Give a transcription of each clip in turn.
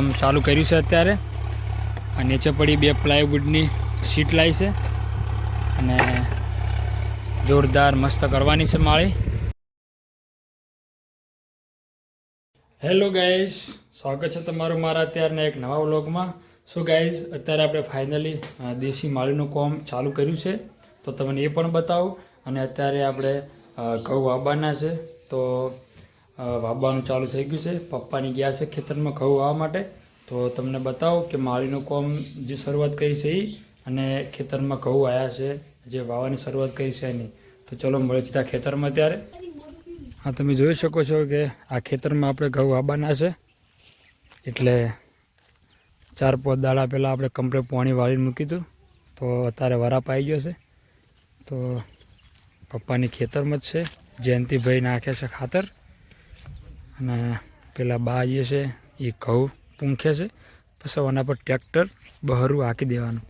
કોમ ચાલુ કર્યું છે અત્યારે. આ નીચે પડી બે પ્લાયવુડની સીટ લાવી છે. અને જોરદાર મસ્ત કરવાની છે માળી. હેલો ગાઈઝ સ્વાગત છે તમારું મારા અત્યારના એક નવા વ્લોગમાં. સો ગાઈઝ અત્યારે આપણે ફાઇનલી દેશી માળીનું કોમ ચાલુ કર્યું છે. તો તમને એ પણ બતાવું. અને અત્યારે આપણે ઘઉં વાવવાના છે. તો વાવવાનું ચાલુ થઈ ગયું છે. પપ્પાની ગયા છે ખેતરમાં ઘઉં વાવવા માટે. તો તમને બતાવું કે માળીનું કોમ જે શરૂઆત કરી છે એ અને ખેતરમાં ઘઉં આવ્યા છે. જે વાવવાની શરૂઆત કરી છે એની. તો ચલો મળે સીધા ખેતરમાં ત્યારે. હા, તમે જોઈ શકો છો કે આ ખેતરમાં આપણે ઘઉં વાવવાના છે. એટલે ચાર પાંચ દાડા પહેલાં આપણે કમ્પ્લેટ પાણી વાળીને મૂકી હતું તો અત્યારે વરાપ આવી ગયો છે. તો પપ્પાની ખેતરમાં જ છે. જયંતિભાઈ નાખે છે ખાતર. અને પેલા બા જે છે, એ ઘઉં પૂંખે છે, પછી આના પર ટ્રેક્ટર બહરું હાંકી દેવાનું.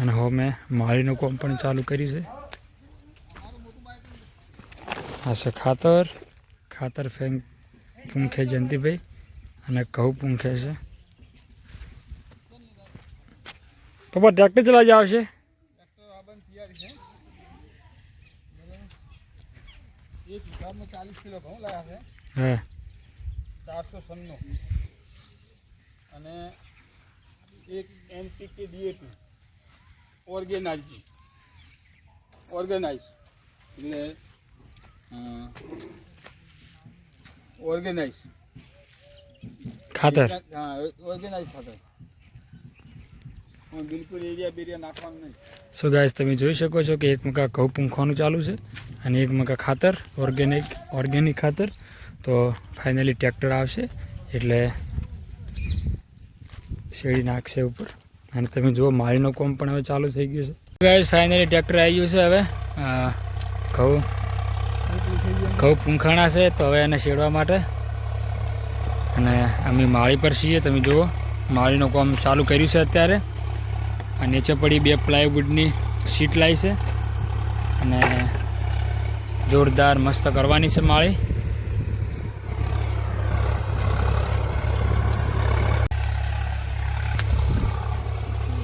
અને હવે મેં માળીનું કામ પણ ચાલુ કર્યું છે. આ છે ખાતર. ખાતર ફેંક પૂંખે જયંતિભાઈ અને ઘઉં પૂંખે છે. પપ્પા, ટ્રેક્ટર ચલાવી જાવ છે એક વીઘામાં ચાલીસ કિલો ઘઉં લાવ્યા છે હા ચારસો સન્નું અને એક એનપીકે ડીએપી ઓર્ગેનાઇઝ ઓર્ગેનાઇઝ એટલે ઓર્ગેનાઇઝ ખાતર હા ઓર્ગેનાઇઝ ખાતર હું બિલકુલ એરિયા સો ગાઈસ તમે જોઈ શકો છો કે એક મકા ઘઉં પૂંખવાનું ચાલુ છે અને એક મકા ખાતર ઓર્ગેનિક ઓર્ગેનિક ખાતર. તો ફાઇનલી ટ્રેક્ટર આવશે એટલે શેડી નાખશે ઉપર. અને તમે જુઓ, માળીનો કોમ પણ હવે ચાલુ થઈ ગયું છે. ગાઈસ ફાઇનલી ટ્રેક્ટર આવી ગયું છે હવે. ઘઉં ઘઉં પૂંખાણા છે, તો હવે એને શેડવા માટે. અને અમે માળી પર છીએ, તમે જુઓ, માળીનું કોમ ચાલુ કર્યું છે અત્યારે. નીચે પડી બે પ્લાયવુડની સીટ લાવી છે. અને જોરદાર મસ્ત કરવાની છે માળી.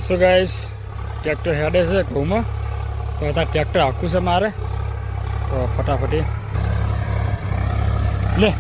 સો ગાઈસ ટ્રેક્ટર હેડે છે ઘઉંમાં. તો અત્યારે ટ્રેક્ટર આખું છે મારે. તો ફટાફટી. લે.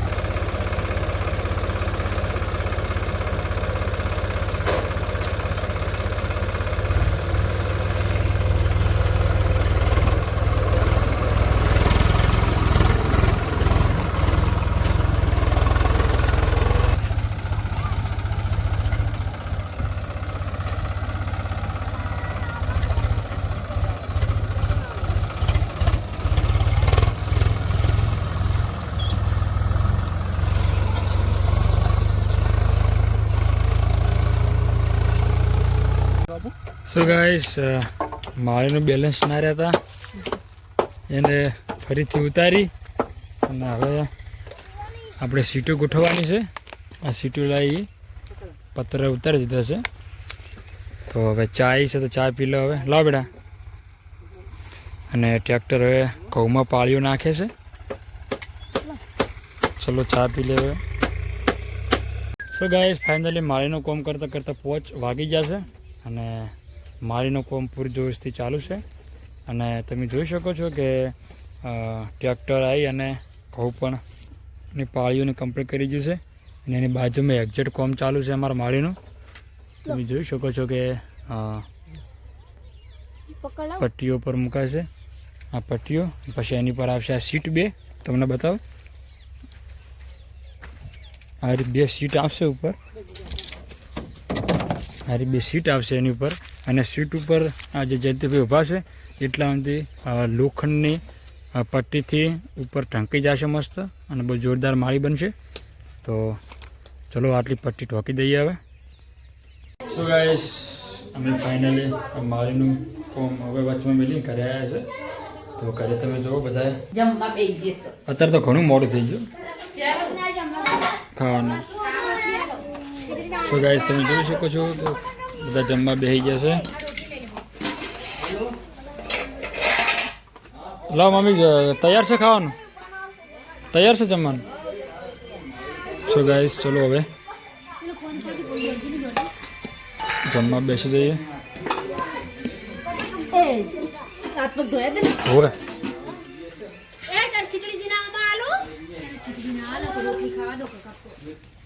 સો ગાઈસ માળીનું બેલેન્સ ના રહેતા એને ફરીથી ઉતારી અને હવે આપણે સીટો ગોઠવવાની છે. આ સીટો લાવી પત્ર ઉતારી દીધા છે. તો હવે ચાય છે તો ચા પી લો હવે. લાવ બેટા. અને ટ્રેક્ટર હવે ઘઉંમાં પાળીઓ નાખે છે. ચલો ચા પી લે હવે સો ગાઈસ ફાઇનલી માળીનું કોમ કરતાં કરતાં પોચ વાગી જશે અને માળીનું કોમ પૂરજોશથી ચાલુ છે. અને તમે જોઈ શકો છો કે ટ્રેક્ટર આવી અને ઘઉં પણ ની પાળીઓને કમ્પ્લીટ કરી ગયું છે. અને એની બાજુમાં એક્ઝેટ કોમ ચાલુ છે અમારા માળીનું. તમે જોઈ શકો છો કે પટ્ટીઓ પર મુકાશે. આ પટ્ટીઓ, પછી એની પર આવશે આ સીટ બે. તમને બતાવો. આ બે સીટ આવશે ઉપર. આ બે સીટ આવશે એની ઉપર. અને સીટ ઉપર આ જે જયંતિભાઈ ઊભા છે, એટલા સુધી લોખંડની પટ્ટીથી ઉપર ટાંકી જશે મસ્ત અને બહુ જોરદાર માળી બનશે. તો ચલો આટલી પટ્ટી ટોકી દઈએ હવે. સો ગાઈસ અમે ફાઇનલી માળીનું કોમ હવે વચમાં મેલી ઘરે આવ્યા છે. તો ઘરે તમે જોવો બધાએ. જમવા બે જશો અત્યારે તો ઘણું મોડું થઈ ગયું. ખાવાનું. સો ગાઈસ તમે જોઈ શકો છો. કે બધા જમવા બેસી ગયા છે. લાવ મમ્મી તૈયાર છે ખાવાનું? તૈયાર છે જમવાનું? છો ગાઈસ ચલો હવે. જમવા બેસી જઈએ. એ હાથ પગ ધોયા દે ને? હોવે. ખીચડી ખીચડી ના આલો રોટલી ખાવા દો કાકા